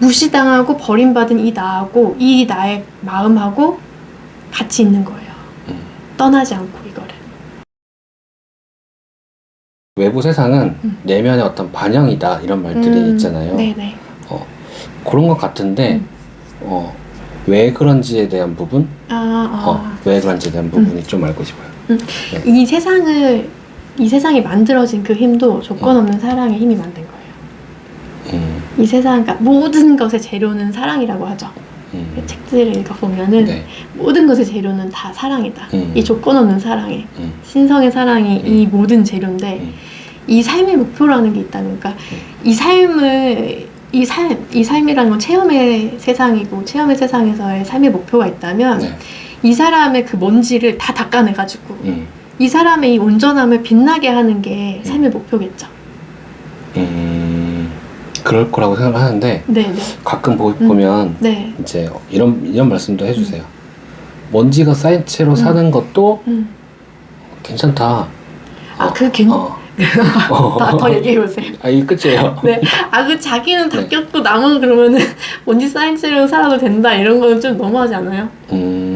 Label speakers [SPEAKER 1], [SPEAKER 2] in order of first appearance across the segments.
[SPEAKER 1] 무시당하고 버림받은 이 나하고 이 나의 마음하고 같이 있는 거예요.
[SPEAKER 2] 음.
[SPEAKER 1] 떠나지 않고 이거를.
[SPEAKER 2] 외부 세상은
[SPEAKER 1] 음.
[SPEAKER 2] 내면의 어떤 반영이다 이런 말들이
[SPEAKER 1] 음,
[SPEAKER 2] 있잖아요.
[SPEAKER 1] 네네.
[SPEAKER 2] 그런 것 같은데
[SPEAKER 1] 음.
[SPEAKER 2] 어, 왜 그런지에 대한 부분,
[SPEAKER 1] 아, 아.
[SPEAKER 2] 어, 왜 그런지에 대한 부분이 좀 알고 싶어요.
[SPEAKER 1] 이 세상을 이 세상이 만들어진 그 힘도 조건 없는 사랑의 힘이 만든 거예요.
[SPEAKER 2] 음,
[SPEAKER 1] 이 세상 그러니까 모든 것의 재료는 사랑이라고 하죠.
[SPEAKER 2] 음,
[SPEAKER 1] 책들을 읽어보면은
[SPEAKER 2] 네,
[SPEAKER 1] 모든 것의 재료는 다 사랑이다.
[SPEAKER 2] 음.
[SPEAKER 1] 이 조건 없는 사랑에
[SPEAKER 2] 음,
[SPEAKER 1] 신성의 사랑이 이 모든 재료인데
[SPEAKER 2] 음.
[SPEAKER 1] 이 삶의 목표라는 게 있다는 그러니까 이 삶을 이 삶, 이 삶이라는 건 체험의 세상이고 체험의 세상에서의 삶의 목표가 있다면
[SPEAKER 2] 네,
[SPEAKER 1] 이 사람의 그 먼지를 다 닦아내가지고
[SPEAKER 2] 음,
[SPEAKER 1] 이 사람의 이 온전함을 빛나게 하는 게 삶의 목표겠죠.
[SPEAKER 2] 음, 그럴 거라고 생각하는데
[SPEAKER 1] 네, 네,
[SPEAKER 2] 가끔 보,
[SPEAKER 1] 음.
[SPEAKER 2] 보면
[SPEAKER 1] 네.
[SPEAKER 2] 이제 이런 이런 말씀도 해주세요. 먼지가 쌓인 채로 사는 것도
[SPEAKER 1] 음.
[SPEAKER 2] 괜찮다.
[SPEAKER 1] 아, 그 괜-
[SPEAKER 2] 어.
[SPEAKER 1] 더, 더 얘기해 보세요.
[SPEAKER 2] 아, 이 끝이에요.
[SPEAKER 1] 네. 아, 그 자기는 다
[SPEAKER 2] 네.
[SPEAKER 1] 꼈고 남은 그러면은 먼지 쌓인 채로 살아도 된다 이런 거는 좀 너무하지 않아요?
[SPEAKER 2] 음,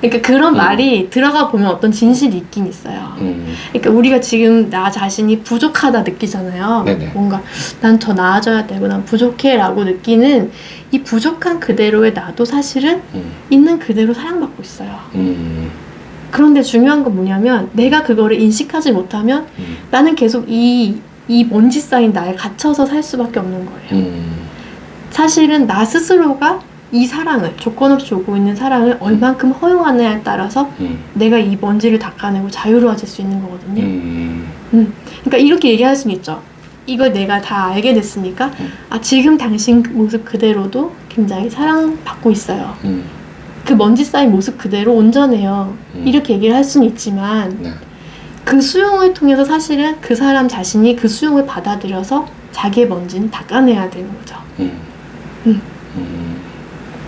[SPEAKER 1] 그러니까 그런
[SPEAKER 2] 음.
[SPEAKER 1] 말이 들어가 보면 어떤 진실이 있긴 있어요.
[SPEAKER 2] 음,
[SPEAKER 1] 그러니까 우리가 지금 나 자신이 부족하다 느끼잖아요.
[SPEAKER 2] 네네.
[SPEAKER 1] 뭔가 난 더 나아져야 되고 난 부족해라고 느끼는 이 부족한 그대로의 나도 사실은
[SPEAKER 2] 음,
[SPEAKER 1] 있는 그대로 사랑받고 있어요.
[SPEAKER 2] 음,
[SPEAKER 1] 그런데 중요한 건 뭐냐면 내가 그거를 인식하지 못하면
[SPEAKER 2] 음,
[SPEAKER 1] 나는 계속 이, 이 먼지 쌓인 나에 갇혀서 살 수밖에 없는 거예요.
[SPEAKER 2] 음,
[SPEAKER 1] 사실은 나 스스로가 이 사랑을 조건 없이 오고 있는 사랑을 얼만큼 허용하느냐에 따라서
[SPEAKER 2] 음,
[SPEAKER 1] 내가 이 먼지를 닦아내고 자유로워질 수 있는 거거든요.
[SPEAKER 2] 음,
[SPEAKER 1] 그러니까 이렇게 얘기할 수는 있죠. 이걸 내가 다 알게 됐으니까
[SPEAKER 2] 음.
[SPEAKER 1] 아 지금 당신 모습 그대로도 굉장히 사랑받고 있어요.
[SPEAKER 2] 음,
[SPEAKER 1] 그 먼지 쌓인 모습 그대로 온전해요.
[SPEAKER 2] 음.
[SPEAKER 1] 이렇게 얘기를 할 수는 있지만
[SPEAKER 2] 네,
[SPEAKER 1] 그 수용을 통해서 사실은 그 사람 자신이 그 수용을 받아들여서 자기의 먼지는 닦아내야 되는 거죠.
[SPEAKER 2] 음,
[SPEAKER 1] 음.
[SPEAKER 2] 음,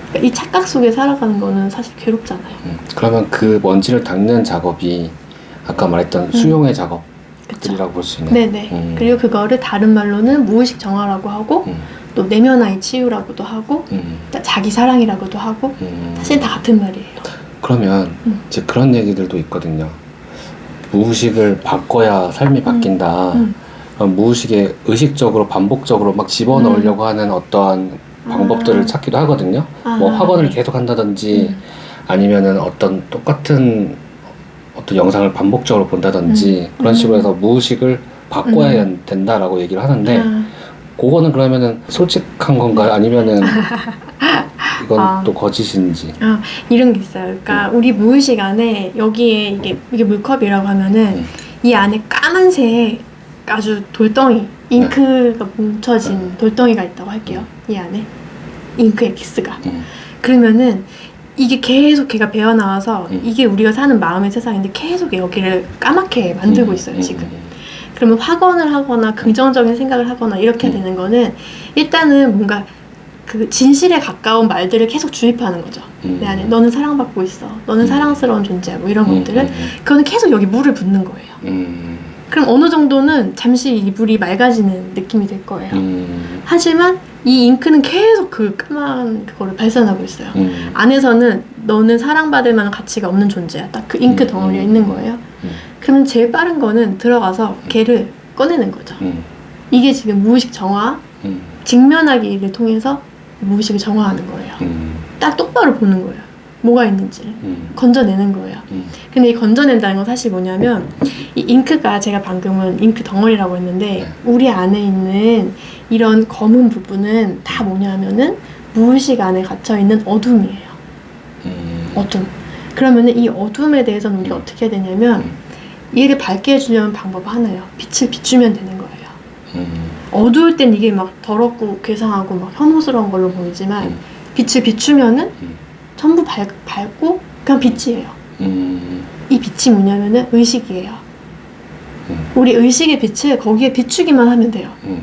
[SPEAKER 1] 그러니까 이 착각 속에 살아가는 거는 사실 괴롭잖아요.
[SPEAKER 2] 음. 그러면 그 먼지를 닦는 작업이 아까 말했던 수용의 작업들이라고. 볼 수 있나요?
[SPEAKER 1] 네네.
[SPEAKER 2] 음.
[SPEAKER 1] 그리고 그거를 다른 말로는 무의식 정화라고 하고
[SPEAKER 2] 음,
[SPEAKER 1] 또 내면화의 치유라고도 하고
[SPEAKER 2] 음,
[SPEAKER 1] 자기 사랑이라고도 하고
[SPEAKER 2] 음.
[SPEAKER 1] 사실 다 같은 말이에요.
[SPEAKER 2] 그러면
[SPEAKER 1] 음.
[SPEAKER 2] 이제 그런 얘기들도 있거든요. 무의식을 바꿔야 삶이 바뀐다.
[SPEAKER 1] 음.
[SPEAKER 2] 어, 무의식에 의식적으로 반복적으로 막 집어넣으려고 하는 어떠한 방법들을
[SPEAKER 1] 아.
[SPEAKER 2] 찾기도 하거든요.
[SPEAKER 1] 아,
[SPEAKER 2] 뭐 학원을
[SPEAKER 1] 네.
[SPEAKER 2] 계속 한다든지
[SPEAKER 1] 음.
[SPEAKER 2] 아니면은 어떤 똑같은 어떤 영상을 반복적으로 본다든지
[SPEAKER 1] 음.
[SPEAKER 2] 그런 식으로
[SPEAKER 1] 음.
[SPEAKER 2] 해서 무의식을 바꿔야 된다라고 얘기를 하는데
[SPEAKER 1] 아,
[SPEAKER 2] 그거는 그러면은 솔직한 건가요? 아니면은 이건
[SPEAKER 1] 아.
[SPEAKER 2] 또 거짓인지?
[SPEAKER 1] 아, 이런 게 있어요. 그러니까 우리 무의식 안에 여기에 이게 이게 물컵이라고 하면은
[SPEAKER 2] 음.
[SPEAKER 1] 이 안에 까만색 아주 돌덩이 잉크가 뭉쳐진 돌덩이가 있다고 할게요. 이 안에 잉크 엑기스가.
[SPEAKER 2] 음,
[SPEAKER 1] 그러면은 이게 계속 걔가 배어 나와서
[SPEAKER 2] 음.
[SPEAKER 1] 이게 우리가 사는 마음의 세상인데 계속 여기를 까맣게 만들고
[SPEAKER 2] 음,
[SPEAKER 1] 있어요
[SPEAKER 2] 음,
[SPEAKER 1] 지금.
[SPEAKER 2] 음,
[SPEAKER 1] 그러면 확언을 하거나 긍정적인 생각을 하거나 이렇게
[SPEAKER 2] 음.
[SPEAKER 1] 되는 거는 일단은 뭔가 그 진실에 가까운 말들을 계속 주입하는 거죠.
[SPEAKER 2] 음.
[SPEAKER 1] 내 안에 너는 사랑받고 있어. 너는
[SPEAKER 2] 음.
[SPEAKER 1] 사랑스러운 존재야. 뭐 이런
[SPEAKER 2] 음,
[SPEAKER 1] 것들을. 그거는 계속 여기 물을 붓는 거예요.
[SPEAKER 2] 음,
[SPEAKER 1] 그럼 어느 정도는 잠시 이 물이 맑아지는 느낌이 들 거예요.
[SPEAKER 2] 음,
[SPEAKER 1] 하지만 이 잉크는 계속 그 까만 그거를 발산하고 있어요.
[SPEAKER 2] 음,
[SPEAKER 1] 안에서는 너는 사랑받을 만한 가치가 없는 존재야. 딱 그 잉크
[SPEAKER 2] 음,
[SPEAKER 1] 덩어리가
[SPEAKER 2] 음,
[SPEAKER 1] 있는 거예요.
[SPEAKER 2] 음.
[SPEAKER 1] 그러면 제일 빠른 거는 들어가서 걔를 꺼내는 거죠.
[SPEAKER 2] 음,
[SPEAKER 1] 이게 지금 무의식 정화,
[SPEAKER 2] 음,
[SPEAKER 1] 직면하기를 통해서 무의식을 정화하는 거예요.
[SPEAKER 2] 음,
[SPEAKER 1] 딱 똑바로 보는 거예요. 뭐가 있는지를.
[SPEAKER 2] 음,
[SPEAKER 1] 건져내는 거예요.
[SPEAKER 2] 음,
[SPEAKER 1] 근데 이 건져낸다는 건 사실 뭐냐면 이 잉크가 제가 방금은 잉크 덩어리라고 했는데
[SPEAKER 2] 네.
[SPEAKER 1] 우리 안에 있는 이런 검은 부분은 다 뭐냐면은 무의식 안에 갇혀 있는 어둠이에요.
[SPEAKER 2] 음,
[SPEAKER 1] 어둠. 그러면은 이 어둠에 대해서는 우리가 어떻게 해야 되냐면 얘를 밝게 해주려는 방법 하나예요. 빛을 비추면 되는 거예요.
[SPEAKER 2] 음,
[SPEAKER 1] 어두울 땐 이게 막 더럽고 괴상하고 막 혐오스러운 걸로 보이지만
[SPEAKER 2] 음.
[SPEAKER 1] 빛을 비추면은
[SPEAKER 2] 음.
[SPEAKER 1] 전부 밝, 밝고 그냥 빛이에요.
[SPEAKER 2] 음,
[SPEAKER 1] 이 빛이 뭐냐면은 의식이에요.
[SPEAKER 2] 음.
[SPEAKER 1] 우리 의식의 빛을 거기에 비추기만 하면 돼요.
[SPEAKER 2] 음.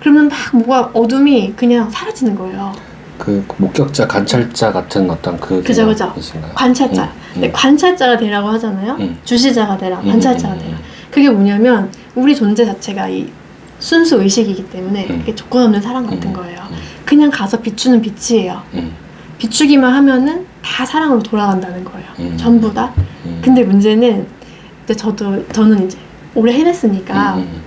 [SPEAKER 1] 그러면 막 뭐가 어둠이 그냥 사라지는 거예요.
[SPEAKER 2] 그 목격자 관찰자 같은 어떤 그
[SPEAKER 1] 그죠, 그죠. 관찰자.
[SPEAKER 2] 음, 음.
[SPEAKER 1] 관찰자가 되라고 하잖아요.
[SPEAKER 2] 음.
[SPEAKER 1] 주시자가 되라,
[SPEAKER 2] 음,
[SPEAKER 1] 관찰자가
[SPEAKER 2] 음,
[SPEAKER 1] 되라. 그게 뭐냐면 우리 존재 자체가 이 순수 의식이기 때문에
[SPEAKER 2] 음.
[SPEAKER 1] 이게 조건 없는 사랑 같은
[SPEAKER 2] 음.
[SPEAKER 1] 거예요.
[SPEAKER 2] 음.
[SPEAKER 1] 그 그냥 가서 비추는 빛이에요.
[SPEAKER 2] 음,
[SPEAKER 1] 비추기만 하면은 다 사랑으로 돌아간다는 거예요.
[SPEAKER 2] 음.
[SPEAKER 1] 전부 다.
[SPEAKER 2] 음.
[SPEAKER 1] 근데 문제는 이제 저도 저는 이제 오래 해냈으니까
[SPEAKER 2] 음, 음.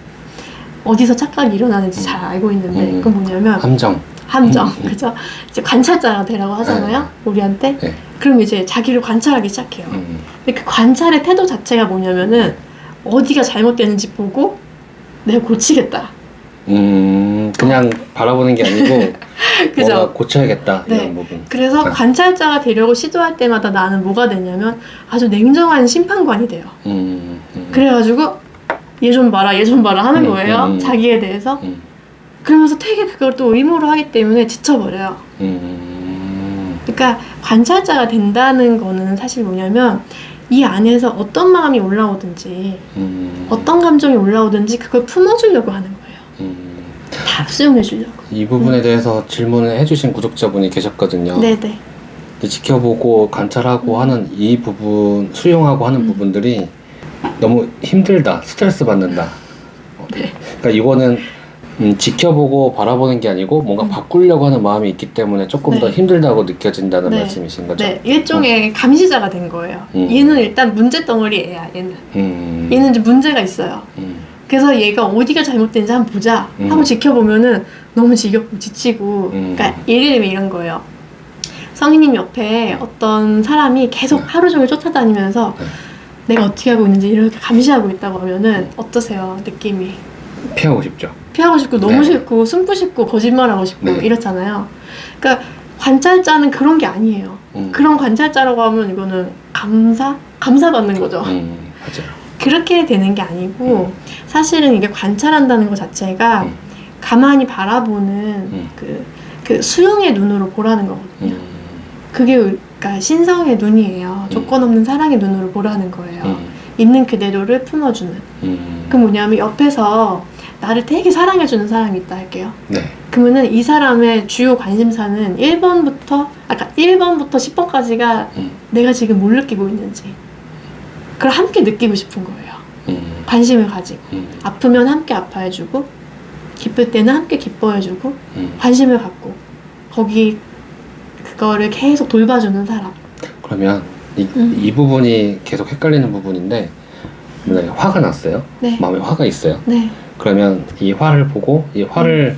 [SPEAKER 1] 어디서 착각이 일어나는지 잘 알고 있는데
[SPEAKER 2] 음.
[SPEAKER 1] 그건 뭐냐면
[SPEAKER 2] 함정.
[SPEAKER 1] 함정
[SPEAKER 2] 음.
[SPEAKER 1] 그죠? 이제 관찰자가 되라고 하잖아요 우리한테.
[SPEAKER 2] 네.
[SPEAKER 1] 그럼 이제 자기를 관찰하기 시작해요.
[SPEAKER 2] 음,
[SPEAKER 1] 근데 그 관찰의 태도 자체가 뭐냐면은 어디가 잘못되는지 보고 내가 고치겠다.
[SPEAKER 2] 음, 그냥 바라보는 게 아니고
[SPEAKER 1] 그죠?
[SPEAKER 2] 뭔가 고쳐야겠다
[SPEAKER 1] 네.
[SPEAKER 2] 이런 부분.
[SPEAKER 1] 그래서
[SPEAKER 2] 네.
[SPEAKER 1] 관찰자가 되려고 시도할 때마다 나는 뭐가 되냐면 아주 냉정한 심판관이 돼요.
[SPEAKER 2] 음, 음,
[SPEAKER 1] 그래가지고 얘 좀 봐라, 얘 좀 봐라 하는
[SPEAKER 2] 음,
[SPEAKER 1] 거예요.
[SPEAKER 2] 음, 음.
[SPEAKER 1] 자기에 대해서.
[SPEAKER 2] 음,
[SPEAKER 1] 그러면서 되게 그걸 또 의무로 하기 때문에 지쳐버려요.
[SPEAKER 2] 음,
[SPEAKER 1] 그러니까 관찰자가 된다는 거는 사실 뭐냐면 이 안에서 어떤 마음이 올라오든지
[SPEAKER 2] 음,
[SPEAKER 1] 어떤 감정이 올라오든지 그걸 품어주려고 하는 거예요.
[SPEAKER 2] 음.
[SPEAKER 1] 다 수용해 주려고.
[SPEAKER 2] 이 부분에 대해서 질문을 해주신 구독자분이 계셨거든요.
[SPEAKER 1] 음. 네네.
[SPEAKER 2] 근데 지켜보고 관찰하고
[SPEAKER 1] 음.
[SPEAKER 2] 하는 이 부분, 수용하고 하는
[SPEAKER 1] 음.
[SPEAKER 2] 부분들이 너무 힘들다, 스트레스 받는다. 어,
[SPEAKER 1] 네.
[SPEAKER 2] 그러니까 이거는 음, 지켜보고 바라보는 게 아니고 뭔가
[SPEAKER 1] 음.
[SPEAKER 2] 바꾸려고 하는 마음이 있기 때문에 조금
[SPEAKER 1] 네.
[SPEAKER 2] 더 힘들다고 느껴진다는
[SPEAKER 1] 네.
[SPEAKER 2] 말씀이신 거죠?
[SPEAKER 1] 네, 일종의 감시자가 된 거예요.
[SPEAKER 2] 음.
[SPEAKER 1] 얘는 일단 문제 덩어리 애야, 얘는.
[SPEAKER 2] 음,
[SPEAKER 1] 얘는 좀 문제가 있어요.
[SPEAKER 2] 음,
[SPEAKER 1] 그래서 얘가 어디가 잘못된지 한번 보자
[SPEAKER 2] 음.
[SPEAKER 1] 하고 지켜보면은 너무 지겹고 지치고
[SPEAKER 2] 음.
[SPEAKER 1] 그러니까 예를 들면 이런 거예요 성희님 옆에 어떤 사람이 계속
[SPEAKER 2] 네.
[SPEAKER 1] 하루 종일 쫓아다니면서
[SPEAKER 2] 네.
[SPEAKER 1] 내가 어떻게 하고 있는지 이렇게 감시하고 있다고 하면은 어떠세요 느낌이
[SPEAKER 2] 피하고 싶죠.
[SPEAKER 1] 피하고 싶고 너무
[SPEAKER 2] 네.
[SPEAKER 1] 싫고 숨고 싶고 거짓말하고 싶고
[SPEAKER 2] 네.
[SPEAKER 1] 이렇잖아요 그러니까 관찰자는 그런 게 아니에요
[SPEAKER 2] 음,
[SPEAKER 1] 그런 관찰자라고 하면 이거는 감사? 감사받는 거죠
[SPEAKER 2] 음, 맞아요.
[SPEAKER 1] 그렇게 되는 게 아니고 사실은 이게 관찰한다는 것 자체가
[SPEAKER 2] 음.
[SPEAKER 1] 가만히 바라보는
[SPEAKER 2] 음.
[SPEAKER 1] 그, 그 수용의 눈으로 보라는 거거든요.
[SPEAKER 2] 음,
[SPEAKER 1] 그게 우- 그러니까 신성의 눈이에요. 조건 없는 사랑의 눈으로 보라는 거예요.
[SPEAKER 2] 음,
[SPEAKER 1] 있는 그대로를 품어주는.
[SPEAKER 2] 음,
[SPEAKER 1] 그 뭐냐면 옆에서 나를 되게 사랑해주는 사람이 있다 할게요.
[SPEAKER 2] 네.
[SPEAKER 1] 그러면은 이 사람의 주요 관심사는 1번부터 아까 1번부터 10번까지가
[SPEAKER 2] 음,
[SPEAKER 1] 내가 지금 뭘 느끼고 있는지 그걸 함께 느끼고 싶은 거예요.
[SPEAKER 2] 음,
[SPEAKER 1] 관심을 가지고.
[SPEAKER 2] 음,
[SPEAKER 1] 아프면 함께 아파해주고 기쁠 때는 함께 기뻐해주고
[SPEAKER 2] 음.
[SPEAKER 1] 관심을 갖고 거기 그거를 계속 돌봐주는 사람
[SPEAKER 2] 그러면 이,
[SPEAKER 1] 음.
[SPEAKER 2] 이 부분이 계속 헷갈리는 부분인데 만약에 화가 났어요.
[SPEAKER 1] 네.
[SPEAKER 2] 마음에 화가 있어요.
[SPEAKER 1] 네.
[SPEAKER 2] 그러면 이 화를 보고 이 화를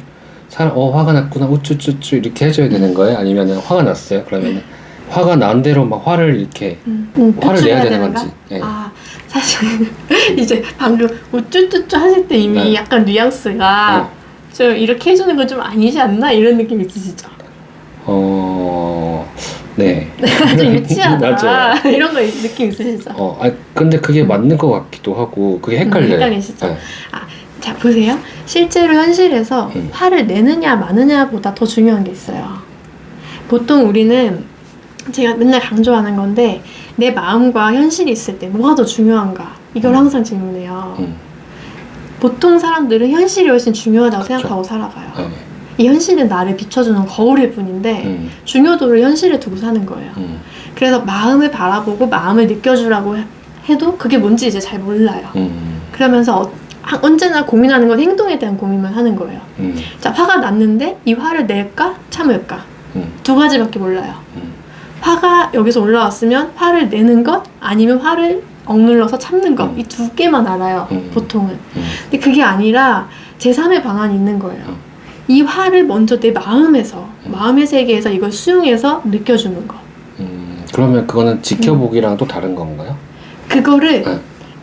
[SPEAKER 2] 사람 어 화가 났구나 우쭈쭈쭈 이렇게 해줘야 되는 거예요? 아니면 화가 났어요? 그러면 화가 난 대로 막 화를 이렇게
[SPEAKER 1] 음. 음,
[SPEAKER 2] 화를 내야 되는? 건지. 네.
[SPEAKER 1] 아 사실 이제 방금 우쭈쭈쭈 하실 때 이미
[SPEAKER 2] 네.
[SPEAKER 1] 약간 뉘앙스가
[SPEAKER 2] 어.
[SPEAKER 1] 좀 이렇게 해주는 건 좀 아니지 않나 이런 느낌 있으시죠?
[SPEAKER 2] 어, 네.
[SPEAKER 1] 좀 유치하다
[SPEAKER 2] 맞아요.
[SPEAKER 1] 이런 거 느낌 있으시죠?
[SPEAKER 2] 어, 아 근데 그게 맞는 것 같기도 하고 그게 헷갈려요.
[SPEAKER 1] 음, 헷갈리시죠?
[SPEAKER 2] 네.
[SPEAKER 1] 자 보세요. 실제로 현실에서
[SPEAKER 2] 음.
[SPEAKER 1] 화를 내느냐 마느냐보다 더 중요한 게 있어요. 보통 우리는 제가 맨날 강조하는 건데 내 마음과 현실이 있을 때 뭐가 더 중요한가 이걸
[SPEAKER 2] 음.
[SPEAKER 1] 항상 질문해요.
[SPEAKER 2] 음,
[SPEAKER 1] 보통 사람들은 현실이 훨씬 중요하다고
[SPEAKER 2] 그쵸.
[SPEAKER 1] 생각하고 살아가요.
[SPEAKER 2] 네.
[SPEAKER 1] 이 현실은 나를 비춰주는 거울일 뿐인데
[SPEAKER 2] 음,
[SPEAKER 1] 중요도를 현실에 두고 사는 거예요.
[SPEAKER 2] 음,
[SPEAKER 1] 그래서 마음을 바라보고 마음을 느껴주라고 해- 해도 그게 뭔지 이제 잘 몰라요.
[SPEAKER 2] 음,
[SPEAKER 1] 그러면서 어- 하- 언제나 고민하는 건 행동에 대한 고민만 하는 거예요.
[SPEAKER 2] 음,
[SPEAKER 1] 자, 화가 났는데 이 화를 낼까 참을까
[SPEAKER 2] 음,
[SPEAKER 1] 두 가지밖에 몰라요.
[SPEAKER 2] 음,
[SPEAKER 1] 화가 여기서 올라왔으면 화를 내는 것 아니면 화를 억눌러서 참는 것
[SPEAKER 2] 음.
[SPEAKER 1] 이두 개만 알아요.
[SPEAKER 2] 음.
[SPEAKER 1] 보통은.
[SPEAKER 2] 음,
[SPEAKER 1] 근데 그게 아니라 제3의 방안이 있는 거예요.
[SPEAKER 2] 음.
[SPEAKER 1] 이 화를 먼저 내 마음에서
[SPEAKER 2] 음.
[SPEAKER 1] 마음의 세계에서 이걸 수용해서 느껴주는 것.
[SPEAKER 2] 음. 그러면 그거는 지켜보기랑 또 다른 건가요?
[SPEAKER 1] 그거를
[SPEAKER 2] 네.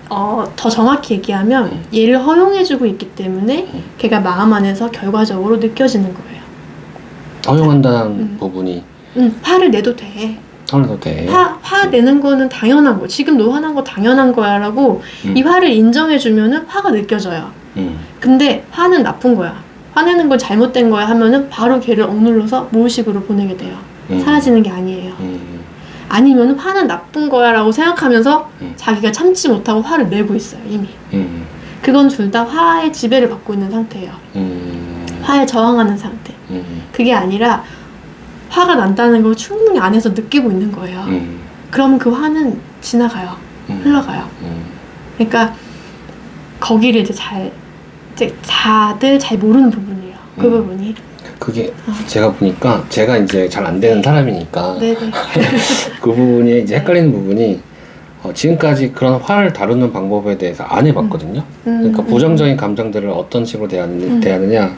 [SPEAKER 1] 어, 더 정확히 얘기하면
[SPEAKER 2] 음.
[SPEAKER 1] 얘를 허용해주고 있기 때문에
[SPEAKER 2] 음.
[SPEAKER 1] 걔가 마음 안에서 결과적으로 느껴지는 거예요.
[SPEAKER 2] 허용한다는
[SPEAKER 1] 음.
[SPEAKER 2] 부분이
[SPEAKER 1] 음, 화를 내도 돼.
[SPEAKER 2] 하나도 돼.
[SPEAKER 1] 화, 화 내는 거는 당연한 거. 지금 너 화난 거 당연한 거야. 라고
[SPEAKER 2] 음.
[SPEAKER 1] 이 화를 인정해주면은 화가 느껴져요.
[SPEAKER 2] 음,
[SPEAKER 1] 근데 화는 나쁜 거야. 화내는 건 잘못된 거야 하면은 바로 걔를 억눌러서 무의식으로 보내게 돼요.
[SPEAKER 2] 음.
[SPEAKER 1] 사라지는 게 아니에요.
[SPEAKER 2] 음,
[SPEAKER 1] 아니면 화는 나쁜 거야 라고 생각하면서
[SPEAKER 2] 음.
[SPEAKER 1] 자기가 참지 못하고 화를 내고 있어요. 이미.
[SPEAKER 2] 음,
[SPEAKER 1] 그건 둘 다 화의 지배를 받고 있는 상태예요.
[SPEAKER 2] 음,
[SPEAKER 1] 화에 저항하는 상태.
[SPEAKER 2] 음,
[SPEAKER 1] 그게 아니라 화가 난다는 걸 충분히 안에서 느끼고 있는 거예요.
[SPEAKER 2] 음,
[SPEAKER 1] 그럼 그 화는 지나가요.
[SPEAKER 2] 음.
[SPEAKER 1] 흘러가요.
[SPEAKER 2] 음,
[SPEAKER 1] 그러니까 거기를 이제 잘 이제 다들 잘 모르는 부분이에요. 그
[SPEAKER 2] 음.
[SPEAKER 1] 부분이.
[SPEAKER 2] 그게 제가 보니까 제가 이제 잘 안 되는 사람이니까
[SPEAKER 1] 네네.
[SPEAKER 2] 그 부분이 이제 헷갈리는 부분이 어, 지금까지 그런 화를 다루는 방법에 대해서 안 해봤거든요. 그러니까
[SPEAKER 1] 음,
[SPEAKER 2] 부정적인 감정들을 어떤 식으로 대하느,
[SPEAKER 1] 음.
[SPEAKER 2] 대하느냐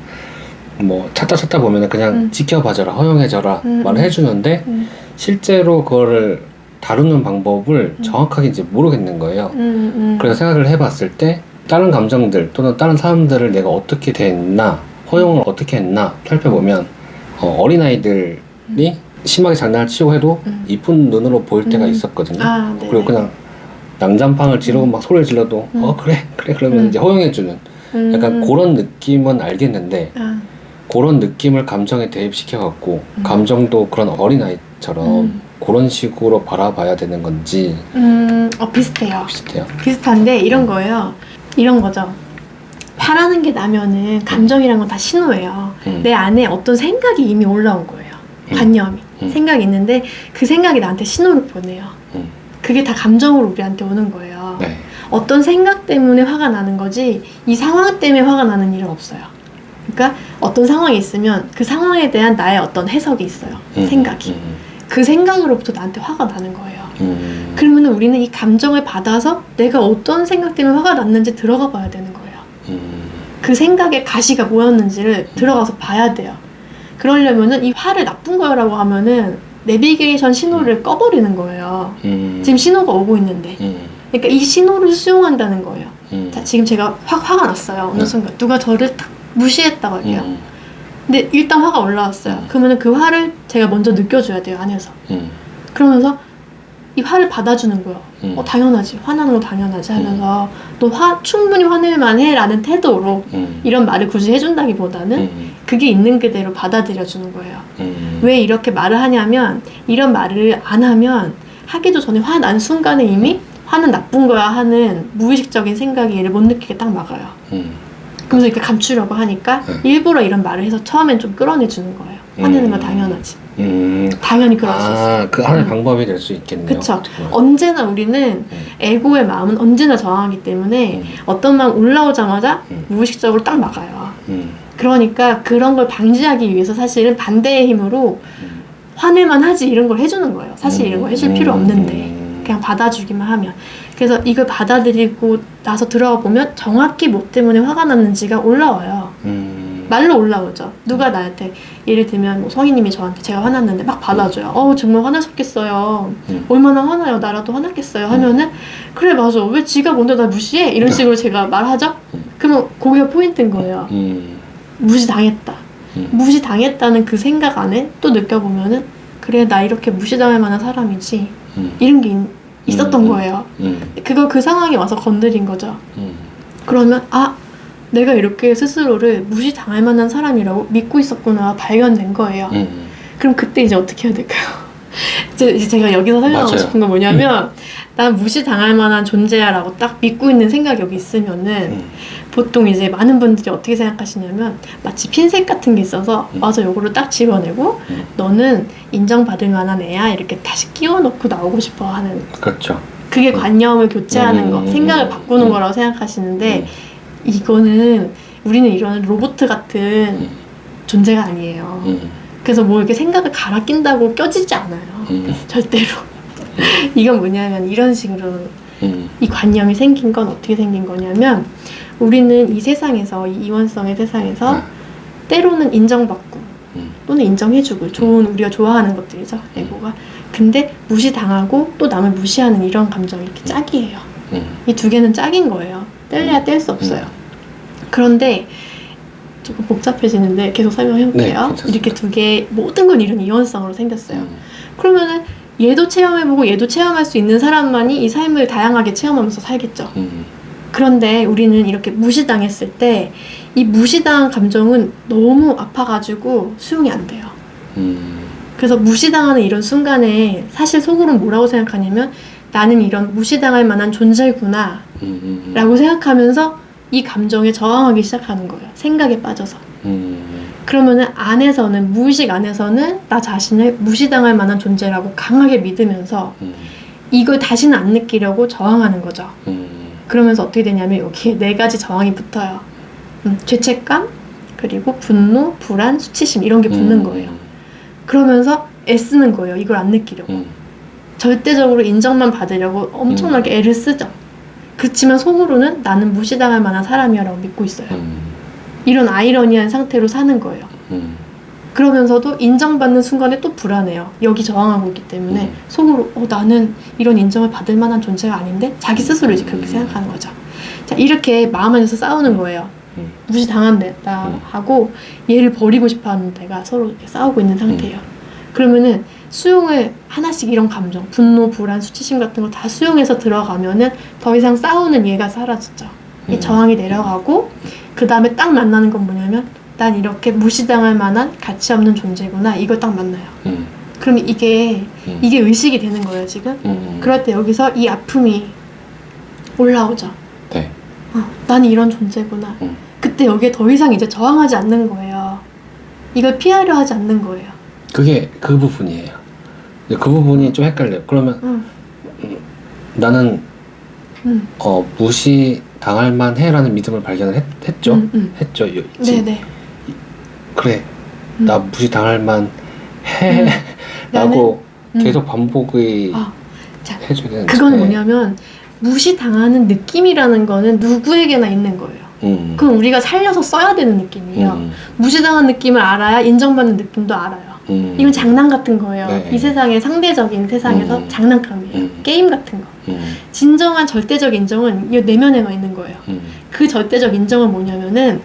[SPEAKER 2] 뭐 찾다 찾다 보면은 그냥
[SPEAKER 1] 음.
[SPEAKER 2] 지켜봐줘라 허용해줘라
[SPEAKER 1] 음.
[SPEAKER 2] 말을 해주는데
[SPEAKER 1] 음,
[SPEAKER 2] 실제로 그거를 다루는 방법을
[SPEAKER 1] 음.
[SPEAKER 2] 정확하게 이제 모르겠는 거예요.
[SPEAKER 1] 음, 음.
[SPEAKER 2] 그래서 생각을 해봤을 때 다른 감정들 또는 다른 사람들을 내가 어떻게 대했나 허용을 어떻게 했나 살펴보면 어, 어린아이들이 심하게 장난을 치고 해도
[SPEAKER 1] 음.
[SPEAKER 2] 이쁜 눈으로 보일 때가
[SPEAKER 1] 음.
[SPEAKER 2] 있었거든요.
[SPEAKER 1] 아, 네네.
[SPEAKER 2] 그리고 그냥 난장판을 지르고 막 소리를 질러도
[SPEAKER 1] 음.
[SPEAKER 2] 어 그래 그래 그러면
[SPEAKER 1] 음.
[SPEAKER 2] 이제 허용해주는
[SPEAKER 1] 음,
[SPEAKER 2] 약간
[SPEAKER 1] 음.
[SPEAKER 2] 그런 느낌은 알겠는데
[SPEAKER 1] 아,
[SPEAKER 2] 그런 느낌을 감정에 대입시켜 갖고
[SPEAKER 1] 음.
[SPEAKER 2] 감정도 그런 어린아이처럼
[SPEAKER 1] 음.
[SPEAKER 2] 그런 식으로 바라봐야 되는 건지
[SPEAKER 1] 음, 어, 비슷해요.
[SPEAKER 2] 비슷해요.
[SPEAKER 1] 비슷한데 이런 거예요. 이런 거죠. 화나는 게 나면은 감정이란 건 다 신호예요.
[SPEAKER 2] 음.
[SPEAKER 1] 내 안에 어떤 생각이 이미 올라온 거예요.
[SPEAKER 2] 음.
[SPEAKER 1] 관념이.
[SPEAKER 2] 음.
[SPEAKER 1] 생각이 있는데 그 생각이 나한테 신호를 보내요.
[SPEAKER 2] 음.
[SPEAKER 1] 그게 다 감정으로 우리한테 오는 거예요.
[SPEAKER 2] 네.
[SPEAKER 1] 어떤 생각 때문에 화가 나는 거지 이 상황 때문에 화가 나는 일은 없어요. 그러니까 어떤 상황이 있으면 그 상황에 대한 나의 어떤 해석이 있어요.
[SPEAKER 2] 음.
[SPEAKER 1] 생각이.
[SPEAKER 2] 음.
[SPEAKER 1] 그 생각으로부터 나한테 화가 나는 거예요.
[SPEAKER 2] 음.
[SPEAKER 1] 그러면 우리는 이 감정을 받아서 내가 어떤 생각 때문에 화가 났는지 들어가 봐야 되는 거예요.
[SPEAKER 2] 음.
[SPEAKER 1] 그 생각의 가시가 뭐였는지를 들어가서 봐야 돼요. 그러려면은 이 화를 나쁜 거라고 하면은 내비게이션 신호를 꺼버리는 거예요.
[SPEAKER 2] 음.
[SPEAKER 1] 지금 신호가 오고 있는데.
[SPEAKER 2] 음.
[SPEAKER 1] 그러니까 이 신호를 수용한다는 거예요.
[SPEAKER 2] 음.
[SPEAKER 1] 자, 지금 제가 확 화가 났어요. 어느
[SPEAKER 2] 네.
[SPEAKER 1] 순간. 누가 저를 딱 무시했다고 할게요.
[SPEAKER 2] 음.
[SPEAKER 1] 근데 일단 화가 올라왔어요.
[SPEAKER 2] 음.
[SPEAKER 1] 그러면은 그 화를 제가 먼저 느껴줘야 돼요, 안에서.
[SPEAKER 2] 음.
[SPEAKER 1] 그러면서 이 화를 받아주는 거예요.
[SPEAKER 2] 음.
[SPEAKER 1] 어, 당연하지. 화나는 거 당연하지 하면서 너 화, 충분히 화낼만 해 라는 태도로
[SPEAKER 2] 음.
[SPEAKER 1] 이런 말을 굳이 해준다기 보다는
[SPEAKER 2] 음.
[SPEAKER 1] 그게 있는 그대로 받아들여주는 거예요.
[SPEAKER 2] 음.
[SPEAKER 1] 왜 이렇게 말을 하냐면 이런 말을 안 하면 하기도 전에 화난 순간에 이미 화는 나쁜 거야 하는 무의식적인 생각이 얘를 못 느끼게 딱 막아요.
[SPEAKER 2] 음.
[SPEAKER 1] 그래서 이렇게 감추려고 하니까
[SPEAKER 2] 네.
[SPEAKER 1] 일부러 이런 말을 해서 처음엔 좀 끌어내주는 거예요. 화내는 건
[SPEAKER 2] 음.
[SPEAKER 1] 당연하지.
[SPEAKER 2] 음.
[SPEAKER 1] 당연히 그럴 수 있어.
[SPEAKER 2] 아, 그 하나의
[SPEAKER 1] 음.
[SPEAKER 2] 방법이 될 수 있겠네요.
[SPEAKER 1] 그쵸. 언제나 우리는
[SPEAKER 2] 음.
[SPEAKER 1] 에고의 마음은 언제나 저항하기 때문에
[SPEAKER 2] 음.
[SPEAKER 1] 어떤 마음 올라오자마자
[SPEAKER 2] 음.
[SPEAKER 1] 무의식적으로 딱 막아요.
[SPEAKER 2] 음.
[SPEAKER 1] 그러니까 그런 걸 방지하기 위해서 사실은 반대의 힘으로
[SPEAKER 2] 음.
[SPEAKER 1] 화낼만 하지 이런 걸 해주는 거예요. 사실 이런 거 해줄 필요 없는데
[SPEAKER 2] 음.
[SPEAKER 1] 그냥 받아주기만 하면 그래서 이걸 받아들이고 나서 들어가 보면 정확히 뭐 때문에 화가 났는지가 올라와요.
[SPEAKER 2] 음.
[SPEAKER 1] 말로 올라오죠. 누가 나한테 예를 들면 뭐 성희님이 저한테 제가 화났는데 막 받아줘요. 어 정말 화나셨겠어요.
[SPEAKER 2] 음.
[SPEAKER 1] 얼마나 화나요? 나라도 화났겠어요. 하면은 그래 맞아. 왜 지가 먼저 나 무시해? 이런 식으로 제가 말하죠.
[SPEAKER 2] 음.
[SPEAKER 1] 그러면 거기가 포인트인 거예요.
[SPEAKER 2] 음.
[SPEAKER 1] 무시 당했다.
[SPEAKER 2] 음.
[SPEAKER 1] 무시 당했다는 그 생각 안에 또 느껴보면은 그래 나 이렇게 무시당할 만한 사람이지
[SPEAKER 2] 음.
[SPEAKER 1] 이런 게 있, 었던
[SPEAKER 2] 음.
[SPEAKER 1] 거예요.
[SPEAKER 2] 음.
[SPEAKER 1] 그걸 그 상황에 와서 건드린 거죠.
[SPEAKER 2] 음.
[SPEAKER 1] 그러면 아 내가 이렇게 스스로를 무시 당할 만한 사람이라고 믿고 있었구나 발견된 거예요.
[SPEAKER 2] 음.
[SPEAKER 1] 그럼 그때 이제 어떻게 해야 될까요? 이제 이제 제가 여기서 설명하고
[SPEAKER 2] 맞아요.
[SPEAKER 1] 싶은 건 뭐냐면 난 무시 당할 만한 존재야라고 딱 믿고 있는 생각이 여기 있으면은
[SPEAKER 2] 음.
[SPEAKER 1] 보통 이제 많은 분들이 어떻게 생각하시냐면 마치 핀셋 같은 게 있어서
[SPEAKER 2] 음.
[SPEAKER 1] 맞아 요거를 딱 집어내고
[SPEAKER 2] 음.
[SPEAKER 1] 너는 인정받을 만한 애야 이렇게 다시 끼워 넣고 나오고 싶어 하는
[SPEAKER 2] 그렇죠.
[SPEAKER 1] 그게 관념을 교체하는
[SPEAKER 2] 음,
[SPEAKER 1] 거
[SPEAKER 2] 음,
[SPEAKER 1] 생각을
[SPEAKER 2] 음,
[SPEAKER 1] 바꾸는
[SPEAKER 2] 음.
[SPEAKER 1] 거라고 생각하시는데
[SPEAKER 2] 음.
[SPEAKER 1] 이거는 우리는 이런 로봇 같은
[SPEAKER 2] 음.
[SPEAKER 1] 존재가 아니에요.
[SPEAKER 2] 음.
[SPEAKER 1] 그래서 뭐 이렇게 생각을 갈아 낀다고 껴지지 않아요.
[SPEAKER 2] 음.
[SPEAKER 1] 절대로. 이건 뭐냐면 이런 식으로
[SPEAKER 2] 음.
[SPEAKER 1] 이 관념이 생긴 건 어떻게 생긴 거냐면 우리는 이 세상에서 이 이원성의 세상에서
[SPEAKER 2] 아.
[SPEAKER 1] 때로는 인정받고
[SPEAKER 2] 음.
[SPEAKER 1] 또는 인정해주고 좋은 우리가 좋아하는 것들이죠 에고가 근데 무시당하고 또 남을 무시하는 이런 감정이 이렇게 짝이에요
[SPEAKER 2] 음.
[SPEAKER 1] 이두 개는 짝인 거예요 뗄래야 뗄 수 없어요 그런데 조금 복잡해지는데 계속 설명해
[SPEAKER 2] 네,
[SPEAKER 1] 볼게요. 이렇게 두 개 모든 건 이런 이원성으로 생겼어요
[SPEAKER 2] 음.
[SPEAKER 1] 그러면은 얘도 체험해보고 얘도 체험할 수 있는 사람만이 이 삶을 다양하게 체험하면서 살겠죠.
[SPEAKER 2] 음.
[SPEAKER 1] 그런데 우리는 이렇게 무시당했을 때 이 무시당한 감정은 너무 아파가지고 수용이 안 돼요.
[SPEAKER 2] 음.
[SPEAKER 1] 그래서 무시당하는 이런 순간에 사실 속으로는 뭐라고 생각하냐면 나는 이런 무시당할 만한 존재구나
[SPEAKER 2] 음. 음.
[SPEAKER 1] 라고 생각하면서 이 감정에 저항하기 시작하는 거예요. 생각에 빠져서.
[SPEAKER 2] 음.
[SPEAKER 1] 그러면은 안에서는 무의식 안에서는 나 자신을 무시당할 만한 존재라고 강하게 믿으면서
[SPEAKER 2] 음.
[SPEAKER 1] 이걸 다시는 안 느끼려고 저항하는 거죠.
[SPEAKER 2] 음.
[SPEAKER 1] 그러면서 어떻게 되냐면 여기에 네 가지 저항이 붙어요. 음, 죄책감, 그리고 분노, 불안, 수치심 이런 게 붙는
[SPEAKER 2] 음.
[SPEAKER 1] 거예요. 그러면서 애쓰는 거예요. 이걸 안 느끼려고.
[SPEAKER 2] 음.
[SPEAKER 1] 절대적으로 인정만 받으려고 엄청나게 애를 쓰죠. 그렇지만 속으로는 나는 무시당할 만한 사람이야라고 믿고 있어요.
[SPEAKER 2] 음.
[SPEAKER 1] 이런 아이러니한 상태로 사는 거예요.
[SPEAKER 2] 음.
[SPEAKER 1] 그러면서도 인정받는 순간에 또 불안해요. 여기 저항하고 있기 때문에
[SPEAKER 2] 음.
[SPEAKER 1] 속으로 어, 나는 이런 인정을 받을 만한 존재가 아닌데 자기 스스로 이제 그렇게
[SPEAKER 2] 음.
[SPEAKER 1] 생각하는 거죠. 자 이렇게 마음 안에서 싸우는 거예요.
[SPEAKER 2] 음.
[SPEAKER 1] 무시 당한다
[SPEAKER 2] 음.
[SPEAKER 1] 하고 얘를 버리고 싶어하는 데가 서로 싸우고 있는 상태예요.
[SPEAKER 2] 음.
[SPEAKER 1] 그러면은 수용을 하나씩 이런 감정, 분노, 불안, 수치심 같은 거 다 수용해서 들어가면은 더 이상 싸우는 얘가 사라지죠. 이
[SPEAKER 2] 음.
[SPEAKER 1] 저항이 내려가고 그 다음에 딱 만나는 건 뭐냐면 난 이렇게 무시당할 만한 가치 없는 존재구나 이걸 딱 만나요.
[SPEAKER 2] 음.
[SPEAKER 1] 그럼 이게
[SPEAKER 2] 음.
[SPEAKER 1] 이게 의식이 되는 거예요 지금.
[SPEAKER 2] 음.
[SPEAKER 1] 그럴 때 여기서 이 아픔이 올라오죠.
[SPEAKER 2] 네.
[SPEAKER 1] 어, 나는 이런 존재구나.
[SPEAKER 2] 음.
[SPEAKER 1] 그때 여기에 더 이상 이제 저항하지 않는 거예요. 이걸 피하려 하지 않는 거예요.
[SPEAKER 2] 그게 그 부분이에요. 그 부분이 좀 헷갈려요. 그러면
[SPEAKER 1] 응,
[SPEAKER 2] 나는
[SPEAKER 1] 응,
[SPEAKER 2] 어, 무시 당할 만해라는 믿음을 발견을 했, 했죠.
[SPEAKER 1] 응, 응.
[SPEAKER 2] 했죠. 요-
[SPEAKER 1] 음, 네네.
[SPEAKER 2] 그래.
[SPEAKER 1] 음.
[SPEAKER 2] 나 무시 당할 만해.
[SPEAKER 1] 음.
[SPEAKER 2] 라고
[SPEAKER 1] 음.
[SPEAKER 2] 계속 반복이
[SPEAKER 1] 아, 자,
[SPEAKER 2] 해줘야 되는데.
[SPEAKER 1] 그건 뭐냐면 무시당하는 느낌이라는 거는 누구에게나 있는 거예요.
[SPEAKER 2] 음.
[SPEAKER 1] 그건 우리가 살려서 써야 되는 느낌이에요.
[SPEAKER 2] 음.
[SPEAKER 1] 무시당한 느낌을 알아야 인정받는 느낌도 알아요.
[SPEAKER 2] 음.
[SPEAKER 1] 이건 장난 같은 거예요.
[SPEAKER 2] 네.
[SPEAKER 1] 이 세상의 상대적인 세상에서
[SPEAKER 2] 음.
[SPEAKER 1] 장난감이에요.
[SPEAKER 2] 음.
[SPEAKER 1] 게임 같은 거.
[SPEAKER 2] 음.
[SPEAKER 1] 진정한 절대적 인정은 이 내면에만 있는 거예요.
[SPEAKER 2] 음.
[SPEAKER 1] 그 절대적 인정은 뭐냐면은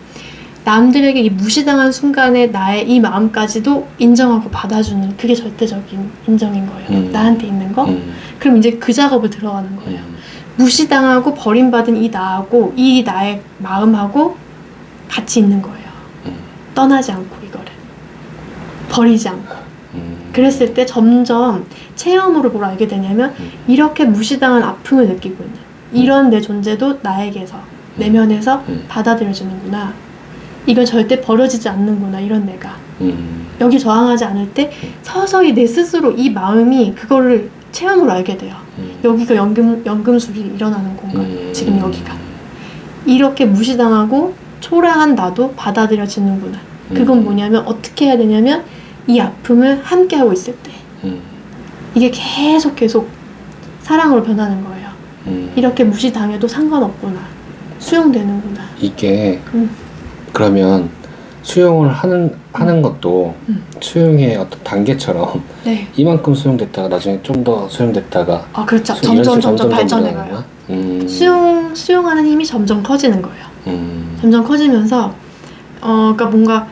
[SPEAKER 1] 남들에게 이 무시당한 순간에 나의 이 마음까지도 인정하고 받아주는 그게 절대적인 인정인 거예요.
[SPEAKER 2] 음.
[SPEAKER 1] 나한테 있는 거.
[SPEAKER 2] 음.
[SPEAKER 1] 그럼 이제 그 작업을 들어가는 거예요.
[SPEAKER 2] 음.
[SPEAKER 1] 무시당하고 버림받은 이 나하고 이 나의 마음하고 같이 있는 거예요.
[SPEAKER 2] 음.
[SPEAKER 1] 떠나지 않고 이거를 버리지 않고.
[SPEAKER 2] 음.
[SPEAKER 1] 그랬을 때 점점 체험으로 뭘 알게 되냐면
[SPEAKER 2] 음.
[SPEAKER 1] 이렇게 무시당한 아픔을 느끼고 있는 이런 내 존재도 나에게서 내면에서
[SPEAKER 2] 음.
[SPEAKER 1] 받아들여지는구나. 이건 절대 버려지지 않는구나. 이런 내가
[SPEAKER 2] 음.
[SPEAKER 1] 여기 저항하지 않을 때 서서히 내 스스로 이 마음이 그거를 체험으로 알게 돼요.
[SPEAKER 2] 음.
[SPEAKER 1] 여기가 연금 연금술이 일어나는 공간.
[SPEAKER 2] 음.
[SPEAKER 1] 지금 여기가 이렇게 무시당하고 초라한 나도 받아들여지는구나. 그건
[SPEAKER 2] 음.
[SPEAKER 1] 뭐냐면 어떻게 해야 되냐면 이 아픔을 함께 하고 있을 때
[SPEAKER 2] 음.
[SPEAKER 1] 이게 계속 계속 사랑으로 변하는 거예요.
[SPEAKER 2] 음.
[SPEAKER 1] 이렇게 무시당해도 상관없구나. 수용되는구나.
[SPEAKER 2] 이게
[SPEAKER 1] 음.
[SPEAKER 2] 그러면 수용을 하는 하는 것도
[SPEAKER 1] 음.
[SPEAKER 2] 수용의 어떤 단계처럼
[SPEAKER 1] 네.
[SPEAKER 2] 이만큼 수용됐다가 나중에 좀 더 수용됐다가
[SPEAKER 1] 아 그렇죠. 점점 점점 발전해
[SPEAKER 2] 늘어나는
[SPEAKER 1] 가요.
[SPEAKER 2] 거야? 음.
[SPEAKER 1] 수용 수용하는 힘이 점점 커지는 거예요.
[SPEAKER 2] 음.
[SPEAKER 1] 점점 커지면서 어 그러니까 뭔가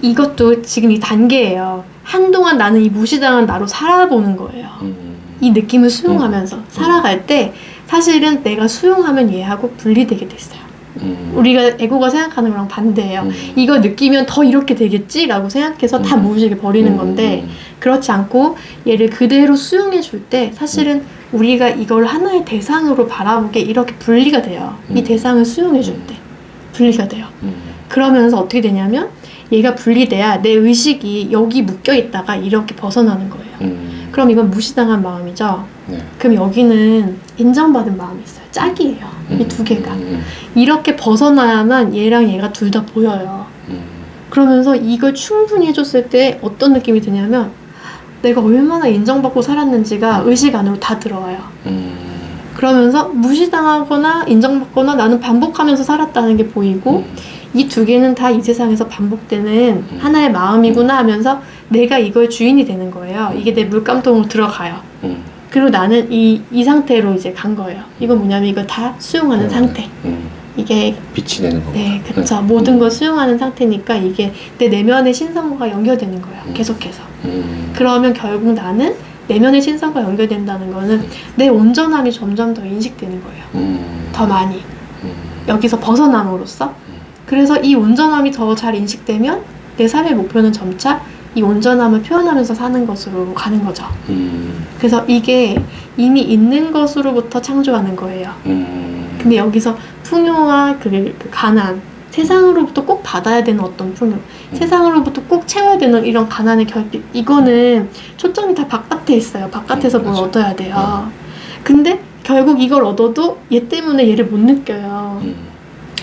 [SPEAKER 1] 이것도 지금 이 단계예요. 한동안 나는 이 무시당한 나로 살아보는 거예요.
[SPEAKER 2] 음.
[SPEAKER 1] 이 느낌을 수용하면서 살아갈 때 사실은 내가 수용하면 얘하고 분리되게 됐어요.
[SPEAKER 2] 음.
[SPEAKER 1] 우리가 에고가 생각하는 거랑 반대예요.
[SPEAKER 2] 음.
[SPEAKER 1] 이걸 느끼면 더 이렇게 되겠지라고 생각해서 다
[SPEAKER 2] 음.
[SPEAKER 1] 무의식에 버리는 건데
[SPEAKER 2] 음.
[SPEAKER 1] 그렇지 않고 얘를 그대로 수용해 줄 때 사실은
[SPEAKER 2] 음.
[SPEAKER 1] 우리가 이걸 하나의 대상으로 바라보게 이렇게 분리가 돼요. 이
[SPEAKER 2] 음.
[SPEAKER 1] 대상을 수용해 줄 때 분리가 돼요.
[SPEAKER 2] 음.
[SPEAKER 1] 그러면서 어떻게 되냐면 얘가 분리돼야 내 의식이 여기 묶여 있다가 이렇게 벗어나는 거예요.
[SPEAKER 2] 음.
[SPEAKER 1] 그럼 이건 무시당한 마음이죠.
[SPEAKER 2] 네.
[SPEAKER 1] 그럼 여기는 인정받은 마음이 있어요. 짝이에요. 이 두 개가.
[SPEAKER 2] 음.
[SPEAKER 1] 이렇게 벗어나야만 얘랑 얘가 둘 다 보여요.
[SPEAKER 2] 음.
[SPEAKER 1] 그러면서 이걸 충분히 해줬을 때 어떤 느낌이 드냐면 내가 얼마나 인정받고 살았는지가 의식 안으로 다 들어와요.
[SPEAKER 2] 음.
[SPEAKER 1] 그러면서 무시당하거나 인정받거나 나는 반복하면서 살았다는 게 보이고
[SPEAKER 2] 음.
[SPEAKER 1] 이두 개는 다 이 세상에서 반복되는
[SPEAKER 2] 음.
[SPEAKER 1] 하나의 마음이구나 하면서 내가 이걸 주인이 되는 거예요. 이게 내 물감통으로 들어가요.
[SPEAKER 2] 음.
[SPEAKER 1] 그리고 나는 이, 이 상태로 이제 간 거예요. 이건 뭐냐면 이걸 다 수용하는 상태.
[SPEAKER 2] 음.
[SPEAKER 1] 이게
[SPEAKER 2] 빛이 되는 거.
[SPEAKER 1] 네, 그렇죠.
[SPEAKER 2] 음.
[SPEAKER 1] 모든 걸 수용하는 상태니까 이게 내 내면의 신성과 연결되는 거예요.
[SPEAKER 2] 음.
[SPEAKER 1] 계속해서.
[SPEAKER 2] 음.
[SPEAKER 1] 그러면 결국 나는 내면의 신성과 연결된다는 거는 내 온전함이 점점 더 인식되는 거예요.
[SPEAKER 2] 음.
[SPEAKER 1] 더 많이.
[SPEAKER 2] 음.
[SPEAKER 1] 여기서 벗어남으로써. 그래서 이 온전함이 더 잘 인식되면 내 삶의 목표는 점차 이 온전함을 표현하면서 사는 것으로 가는 거죠.
[SPEAKER 2] 음.
[SPEAKER 1] 그래서 이게 이미 있는 것으로부터 창조하는 거예요.
[SPEAKER 2] 음.
[SPEAKER 1] 근데 여기서 풍요와 그, 그 가난, 세상으로부터 꼭 받아야 되는 어떤 풍요, 세상으로부터 꼭 채워야 되는 이런 가난의 결핍, 이거는 초점이 다 바깥에 있어요. 바깥에서
[SPEAKER 2] 음,
[SPEAKER 1] 뭘
[SPEAKER 2] 맞아.
[SPEAKER 1] 얻어야 돼요. 근데 결국 이걸 얻어도 얘 때문에 얘를 못 느껴요.
[SPEAKER 2] 음.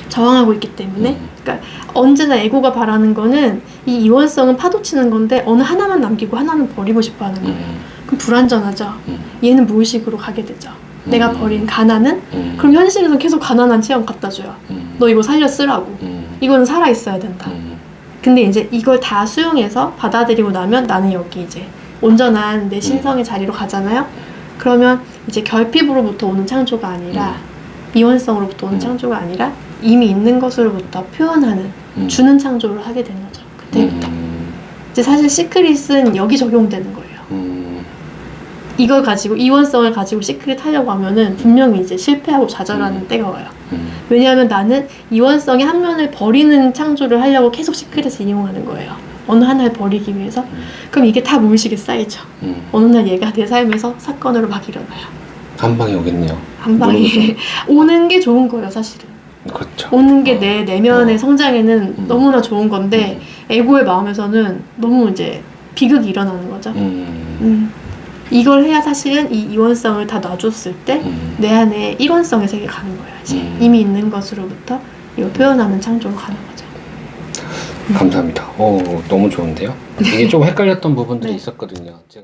[SPEAKER 1] 저항하고 있기 때문에
[SPEAKER 2] 음.
[SPEAKER 1] 그러니까 언제나 에고가 바라는 거는 이 이원성은 파도 치는 건데 어느 하나만 남기고 하나는 버리고 싶어 하는 거예요.
[SPEAKER 2] 음.
[SPEAKER 1] 그럼 불안전하죠.
[SPEAKER 2] 음.
[SPEAKER 1] 얘는 무의식으로 가게 되죠. 내가
[SPEAKER 2] 음.
[SPEAKER 1] 버린 가난은
[SPEAKER 2] 음.
[SPEAKER 1] 그럼 현실에서 계속 가난한 체험 갖다 줘요.
[SPEAKER 2] 음.
[SPEAKER 1] 너 이거 살려 쓰라고.
[SPEAKER 2] 음.
[SPEAKER 1] 이거는 살아 있어야 된다.
[SPEAKER 2] 음.
[SPEAKER 1] 근데 이제 이걸 다 수용해서 받아들이고 나면 나는 여기 이제 온전한 내 신성의 자리로 가잖아요. 그러면 이제 결핍으로부터 오는 창조가 아니라 이원성으로부터 오는
[SPEAKER 2] 음.
[SPEAKER 1] 창조가 아니라 이미 있는 것으로부터 표현하는
[SPEAKER 2] 음.
[SPEAKER 1] 주는 창조를 하게 되는 거죠. 그때부터
[SPEAKER 2] 음.
[SPEAKER 1] 이제 사실 시크릿은 여기 적용되는 거예요.
[SPEAKER 2] 음.
[SPEAKER 1] 이걸 가지고 이원성을 가지고 시크릿 하려고 하면은 분명히 이제 실패하고 좌절하는
[SPEAKER 2] 음.
[SPEAKER 1] 때가 와요.
[SPEAKER 2] 음.
[SPEAKER 1] 왜냐하면 나는 이원성의 한 면을 버리는 창조를 하려고 계속 시크릿을 이용하는 거예요. 어느 하나를 버리기 위해서.
[SPEAKER 2] 음.
[SPEAKER 1] 그럼 이게 다 무의식에 쌓이죠.
[SPEAKER 2] 음.
[SPEAKER 1] 어느 날 얘가 내 삶에서 사건으로 막 일어나요.
[SPEAKER 2] 한 방에 오겠네요.
[SPEAKER 1] 한 방에. 오는 게 좋은 거예요, 사실은.
[SPEAKER 2] 그렇죠.
[SPEAKER 1] 오는 게 내 내면의
[SPEAKER 2] 어.
[SPEAKER 1] 성장에는
[SPEAKER 2] 음.
[SPEAKER 1] 너무나 좋은 건데 에고의 마음에서는 너무 이제 비극이 일어나는 거죠.
[SPEAKER 2] 음.
[SPEAKER 1] 음. 이걸 해야 사실은 이 이원성을 다 놔줬을 때
[SPEAKER 2] 음.
[SPEAKER 1] 내 안에 일원성의 세계 가는 거예요. 이제
[SPEAKER 2] 음.
[SPEAKER 1] 이미 있는 것으로부터 이걸 표현하는 창조로 가는 거죠.
[SPEAKER 2] 감사합니다. 오, 너무 좋은데요? 이게 좀 헷갈렸던 부분들이
[SPEAKER 1] 네.
[SPEAKER 2] 있었거든요. 제가